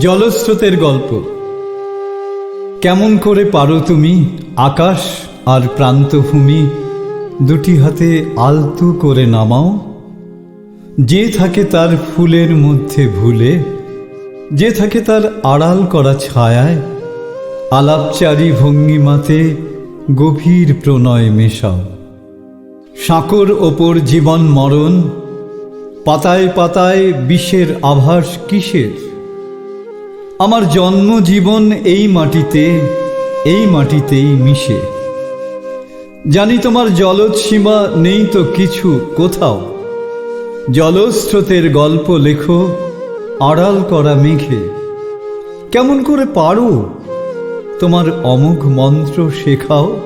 জলস্রোতের গল্প। কেমন করে পারো তুমি, আকাশ আর প্রান্তভূমি, দুটি হাতে আলতু করে নামাও? যে থাকে তার ফুলের মধ্যে ভুলে, যে থাকে তার আড়াল করা ছায়ায়, আলাপচারী ভঙ্গিমাতে গভীর প্রণয় মেশাও। সাঁকোর ওপর জীবন মরণ, পাতায় পাতায় বিষের আভাস কিসের? আমার জন্ম জীবন এই মাটিতে, এই মাটিতেই মিশে। জানি তোমার জলজ সীমা নেই তো কিছু কোথাও। জলস্রোতের গল্প লেখো, আড়াল করা মেঘে। কেমন করে পারো? তোমার অমোঘ মন্ত্র শেখাও।